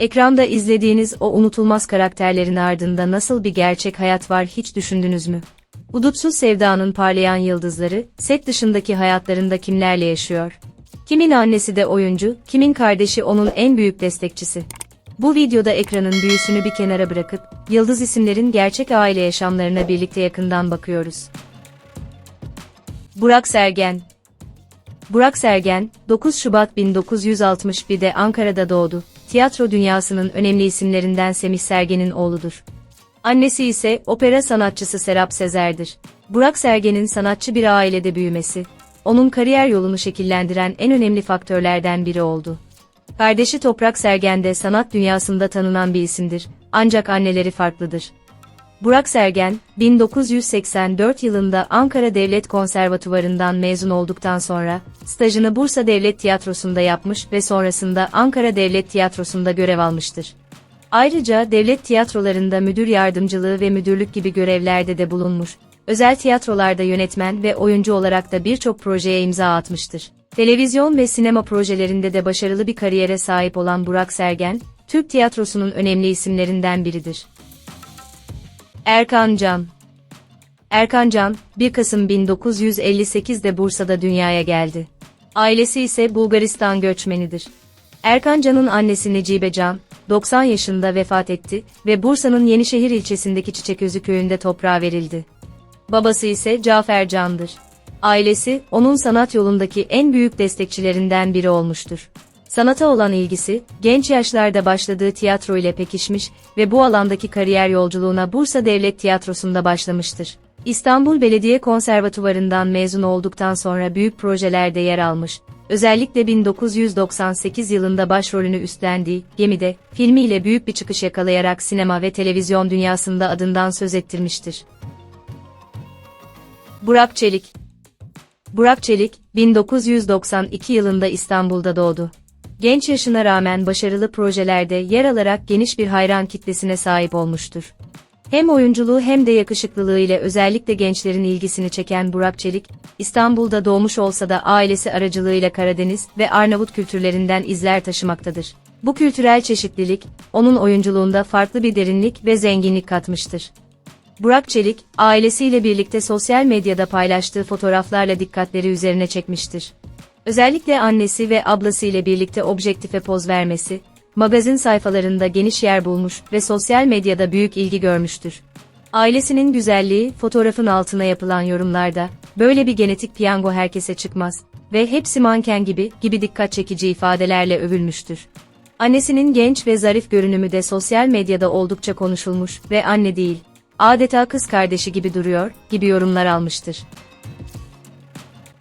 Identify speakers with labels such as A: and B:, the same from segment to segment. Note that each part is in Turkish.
A: Ekranda izlediğiniz o unutulmaz karakterlerin ardında nasıl bir gerçek hayat var hiç düşündünüz mü? Hudutsuz sevdanın parlayan yıldızları, set dışındaki hayatlarında kimlerle yaşıyor? Kimin annesi de oyuncu, kimin kardeşi onun en büyük destekçisi? Bu videoda ekranın büyüsünü bir kenara bırakıp, yıldız isimlerin gerçek aile yaşamlarına birlikte yakından bakıyoruz. Burak Sergen Burak Sergen, 9 Şubat 1961'de Ankara'da doğdu. Tiyatro dünyasının önemli isimlerinden Semih Sergen'in oğludur. Annesi ise opera sanatçısı Serap Sezer'dir. Burak Sergen'in sanatçı bir ailede büyümesi, onun kariyer yolunu şekillendiren en önemli faktörlerden biri oldu. Kardeşi Toprak Sergen de sanat dünyasında tanınan bir isimdir, ancak anneleri farklıdır. Burak Sergen, 1984 yılında Ankara Devlet Konservatuvarı'ndan mezun olduktan sonra, stajını Bursa Devlet Tiyatrosu'nda yapmış ve sonrasında Ankara Devlet Tiyatrosu'nda görev almıştır. Ayrıca devlet tiyatrolarında müdür yardımcılığı ve müdürlük gibi görevlerde de bulunmuş, özel tiyatrolarda yönetmen ve oyuncu olarak da birçok projeye imza atmıştır. Televizyon ve sinema projelerinde de başarılı bir kariyere sahip olan Burak Sergen, Türk tiyatrosunun önemli isimlerinden biridir. Erkan Can Erkan Can, 1 Kasım 1958'de Bursa'da dünyaya geldi. Ailesi ise Bulgaristan göçmenidir. Erkan Can'ın annesi Necibe Can, 90 yaşında vefat etti ve Bursa'nın Yenişehir ilçesindeki Çiçeközü köyünde toprağa verildi. Babası ise Cafer Can'dır. Ailesi, onun sanat yolundaki en büyük destekçilerinden biri olmuştur. Sanata olan ilgisi, genç yaşlarda başladığı tiyatro ile pekişmiş ve bu alandaki kariyer yolculuğuna Bursa Devlet Tiyatrosu'nda başlamıştır. İstanbul Belediye Konservatuvarı'ndan mezun olduktan sonra büyük projelerde yer almış, özellikle 1998 yılında başrolünü üstlendiği Gemide filmiyle büyük bir çıkış yakalayarak sinema ve televizyon dünyasında adından söz ettirmiştir. Burak Çelik Burak Çelik, 1992 yılında İstanbul'da doğdu. Genç yaşına rağmen başarılı projelerde yer alarak geniş bir hayran kitlesine sahip olmuştur. Hem oyunculuğu hem de yakışıklılığı ile özellikle gençlerin ilgisini çeken Burak Çelik, İstanbul'da doğmuş olsa da ailesi aracılığıyla Karadeniz ve Arnavut kültürlerinden izler taşımaktadır. Bu kültürel çeşitlilik, onun oyunculuğunda farklı bir derinlik ve zenginlik katmıştır. Burak Çelik, ailesiyle birlikte sosyal medyada paylaştığı fotoğraflarla dikkatleri üzerine çekmiştir. Özellikle annesi ve ablası ile birlikte objektife poz vermesi, magazin sayfalarında geniş yer bulmuş ve sosyal medyada büyük ilgi görmüştür. Ailesinin güzelliği, fotoğrafın altına yapılan yorumlarda, böyle bir genetik piyango herkese çıkmaz ve hepsi manken gibi, gibi dikkat çekici ifadelerle övülmüştür. Annesinin genç ve zarif görünümü de sosyal medyada oldukça konuşulmuş ve anne değil, adeta kız kardeşi gibi duruyor, gibi yorumlar almıştır.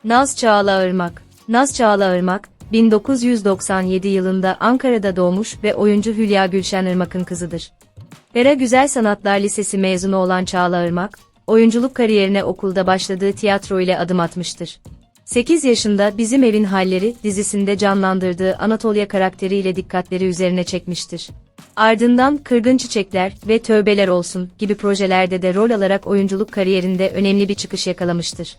A: Naz Çağla Irmak Naz Çağla Irmak, 1997 yılında Ankara'da doğmuş ve oyuncu Hülya Gülşen Irmak'ın kızıdır. Pera Güzel Sanatlar Lisesi mezunu olan Çağla Irmak, oyunculuk kariyerine okulda başladığı tiyatro ile adım atmıştır. 8 yaşında Bizim Evin Halleri dizisinde canlandırdığı Anatolia karakteriyle dikkatleri üzerine çekmiştir. Ardından Kırgın Çiçekler ve Tövbeler Olsun gibi projelerde de rol alarak oyunculuk kariyerinde önemli bir çıkış yakalamıştır.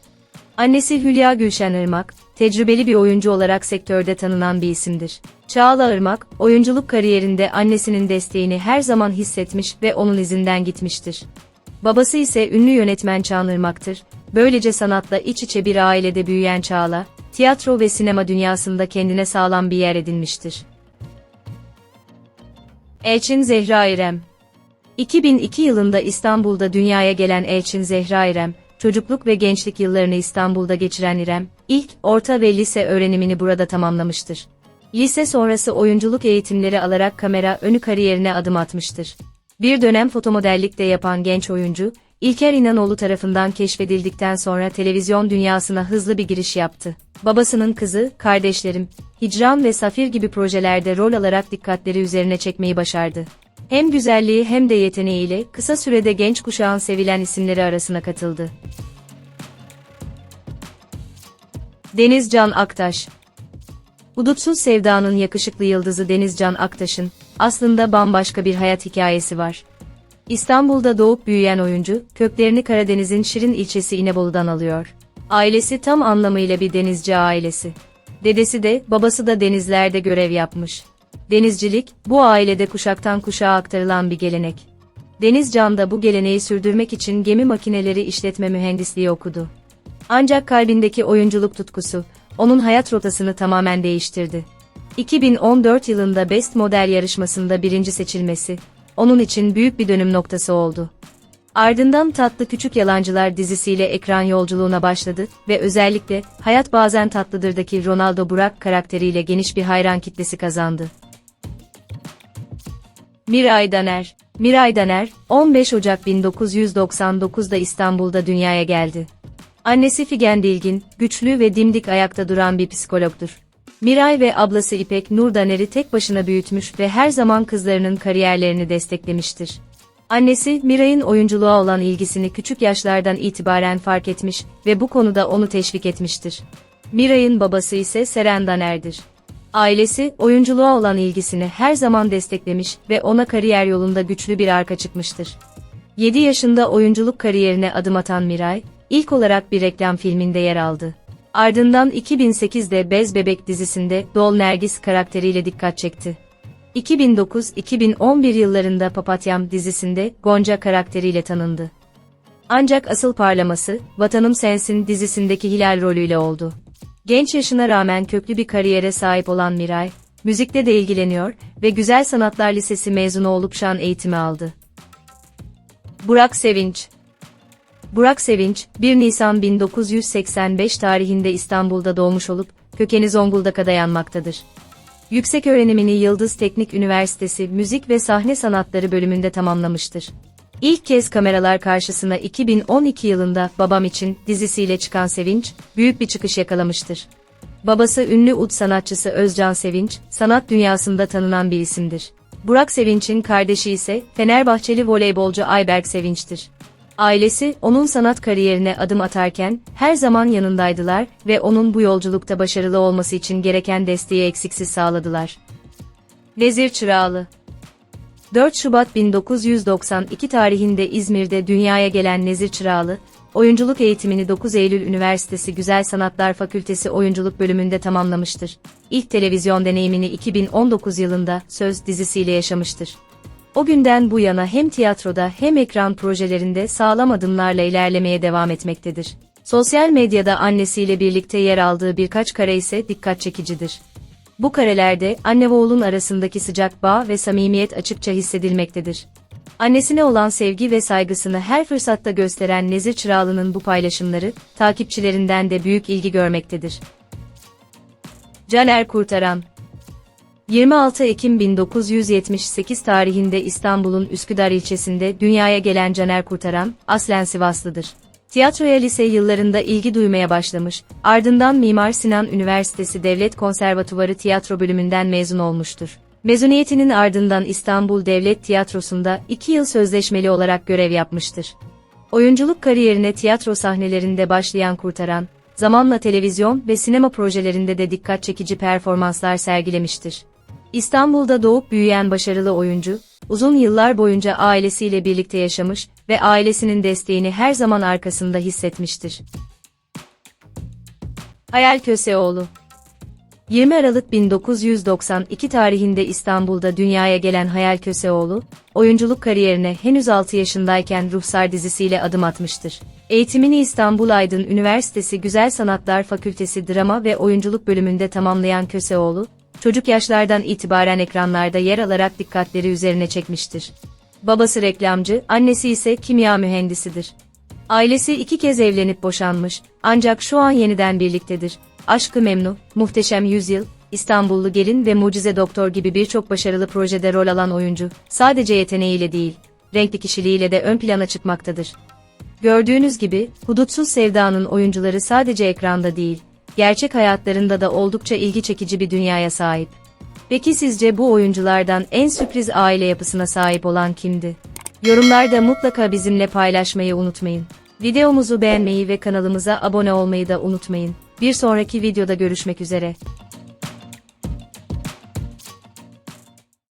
A: Annesi Hülya Gülşen Irmak, tecrübeli bir oyuncu olarak sektörde tanınan bir isimdir. Çağla Irmak, oyunculuk kariyerinde annesinin desteğini her zaman hissetmiş ve onun izinden gitmiştir. Babası ise ünlü yönetmen Çağan Irmak'tır. Böylece sanatla iç içe bir ailede büyüyen Çağla, tiyatro ve sinema dünyasında kendine sağlam bir yer edinmiştir. Elçin Zehra İrem 2002 yılında İstanbul'da dünyaya gelen Elçin Zehra İrem, çocukluk ve gençlik yıllarını İstanbul'da geçiren İrem, ilk, orta ve lise öğrenimini burada tamamlamıştır. Lise sonrası oyunculuk eğitimleri alarak kamera önü kariyerine adım atmıştır. Bir dönem fotomodellik de yapan genç oyuncu, İlker İnanoğlu tarafından keşfedildikten sonra televizyon dünyasına hızlı bir giriş yaptı. Babasının kızı, kardeşlerim, Hicran ve Safir gibi projelerde rol alarak dikkatleri üzerine çekmeyi başardı. Hem güzelliği hem de yeteneğiyle kısa sürede genç kuşağın sevilen isimleri arasına katıldı. Denizcan Aktaş Hudutsuz Sevda'nın yakışıklı yıldızı Denizcan Aktaş'ın aslında bambaşka bir hayat hikayesi var. İstanbul'da doğup büyüyen oyuncu, köklerini Karadeniz'in Şirin ilçesi İnebolu'dan alıyor. Ailesi tam anlamıyla bir denizci ailesi. Dedesi de, babası da denizlerde görev yapmış. Denizcilik, bu ailede kuşaktan kuşağa aktarılan bir gelenek. Denizcan da bu geleneği sürdürmek için gemi makineleri işletme mühendisliği okudu. Ancak kalbindeki oyunculuk tutkusu, onun hayat rotasını tamamen değiştirdi. 2014 yılında Best Model yarışmasında birinci seçilmesi, onun için büyük bir dönüm noktası oldu. Ardından Tatlı Küçük Yalancılar dizisiyle ekran yolculuğuna başladı ve özellikle Hayat Bazen Tatlıdır'daki Ronaldo Burak karakteriyle geniş bir hayran kitlesi kazandı. Miray Daner Miray Daner, 15 Ocak 1999'da İstanbul'da dünyaya geldi. Annesi Figen Dilgin, güçlü ve dimdik ayakta duran bir psikologdur. Miray ve ablası İpek Nur Daner'i tek başına büyütmüş ve her zaman kızlarının kariyerlerini desteklemiştir. Annesi, Miray'ın oyunculuğa olan ilgisini küçük yaşlardan itibaren fark etmiş ve bu konuda onu teşvik etmiştir. Miray'ın babası ise Seren Daner'dir. Ailesi, oyunculuğa olan ilgisini her zaman desteklemiş ve ona kariyer yolunda güçlü bir arka çıkmıştır. 7 yaşında oyunculuk kariyerine adım atan Miray, ilk olarak bir reklam filminde yer aldı. Ardından 2008'de Bez Bebek dizisinde Dol Nergis karakteriyle dikkat çekti. 2009-2011 yıllarında Papatyam dizisinde Gonca karakteriyle tanındı. Ancak asıl parlaması, Vatanım Sensin dizisindeki Hilal rolüyle oldu. Genç yaşına rağmen köklü bir kariyere sahip olan Miray, müzikte de ilgileniyor ve Güzel Sanatlar Lisesi mezunu olup şan eğitimi aldı. Burak Sevinç Burak Sevinç, 1 Nisan 1985 tarihinde İstanbul'da doğmuş olup, kökeni Zonguldak'a dayanmaktadır. Yüksek öğrenimini Yıldız Teknik Üniversitesi Müzik ve Sahne Sanatları bölümünde tamamlamıştır. İlk kez kameralar karşısına 2012 yılında Babam için dizisiyle çıkan Sevinç, büyük bir çıkış yakalamıştır. Babası ünlü ud sanatçısı Özcan Sevinç, sanat dünyasında tanınan bir isimdir. Burak Sevinç'in kardeşi ise Fenerbahçeli voleybolcu Ayberk Sevinç'tir. Ailesi, onun sanat kariyerine adım atarken, her zaman yanındaydılar ve onun bu yolculukta başarılı olması için gereken desteği eksiksiz sağladılar. Vezir Çırağlı 4 Şubat 1992 tarihinde İzmir'de dünyaya gelen Nezir Çırağlı, oyunculuk eğitimini 9 Eylül Üniversitesi Güzel Sanatlar Fakültesi Oyunculuk bölümünde tamamlamıştır. İlk televizyon deneyimini 2019 yılında Söz dizisiyle yaşamıştır. O günden bu yana hem tiyatroda hem ekran projelerinde sağlam adımlarla ilerlemeye devam etmektedir. Sosyal medyada annesiyle birlikte yer aldığı birkaç kare ise dikkat çekicidir. Bu karelerde anne ve oğlun arasındaki sıcak bağ ve samimiyet açıkça hissedilmektedir. Annesine olan sevgi ve saygısını her fırsatta gösteren Nezir Çırağlı'nın bu paylaşımları, takipçilerinden de büyük ilgi görmektedir. Caner Kurtaran 26 Ekim 1978 tarihinde İstanbul'un Üsküdar ilçesinde dünyaya gelen Caner Kurtaran, aslen Sivaslıdır. Tiyatroya lise yıllarında ilgi duymaya başlamış, ardından Mimar Sinan Üniversitesi Devlet Konservatuvarı Tiyatro bölümünden mezun olmuştur. Mezuniyetinin ardından İstanbul Devlet Tiyatrosu'nda 2 yıl sözleşmeli olarak görev yapmıştır. Oyunculuk kariyerine tiyatro sahnelerinde başlayan Kurtaran, zamanla televizyon ve sinema projelerinde de dikkat çekici performanslar sergilemiştir. İstanbul'da doğup büyüyen başarılı oyuncu, uzun yıllar boyunca ailesiyle birlikte yaşamış ve ailesinin desteğini her zaman arkasında hissetmiştir. Hayal Köseoğlu 20 Aralık 1992 tarihinde İstanbul'da dünyaya gelen Hayal Köseoğlu, oyunculuk kariyerine henüz 6 yaşındayken Ruhsar dizisiyle adım atmıştır. Eğitimini İstanbul Aydın Üniversitesi Güzel Sanatlar Fakültesi Drama ve Oyunculuk bölümünde tamamlayan Köseoğlu, çocuk yaşlardan itibaren ekranlarda yer alarak dikkatleri üzerine çekmiştir. Babası reklamcı, annesi ise kimya mühendisidir. Ailesi iki kez evlenip boşanmış, ancak şu an yeniden birliktedir. Aşkı Memnu, Muhteşem Yüzyıl, İstanbullu Gelin ve Mucize Doktor gibi birçok başarılı projede rol alan oyuncu, sadece yeteneğiyle değil, renkli kişiliğiyle de ön plana çıkmaktadır. Gördüğünüz gibi, Hudutsuz Sevda'nın oyuncuları sadece ekranda değil, gerçek hayatlarında da oldukça ilgi çekici bir dünyaya sahip. Peki sizce bu oyunculardan en sürpriz aile yapısına sahip olan kimdi? Yorumlarda mutlaka bizimle paylaşmayı unutmayın. Videomuzu beğenmeyi ve kanalımıza abone olmayı da unutmayın. Bir sonraki videoda görüşmek üzere.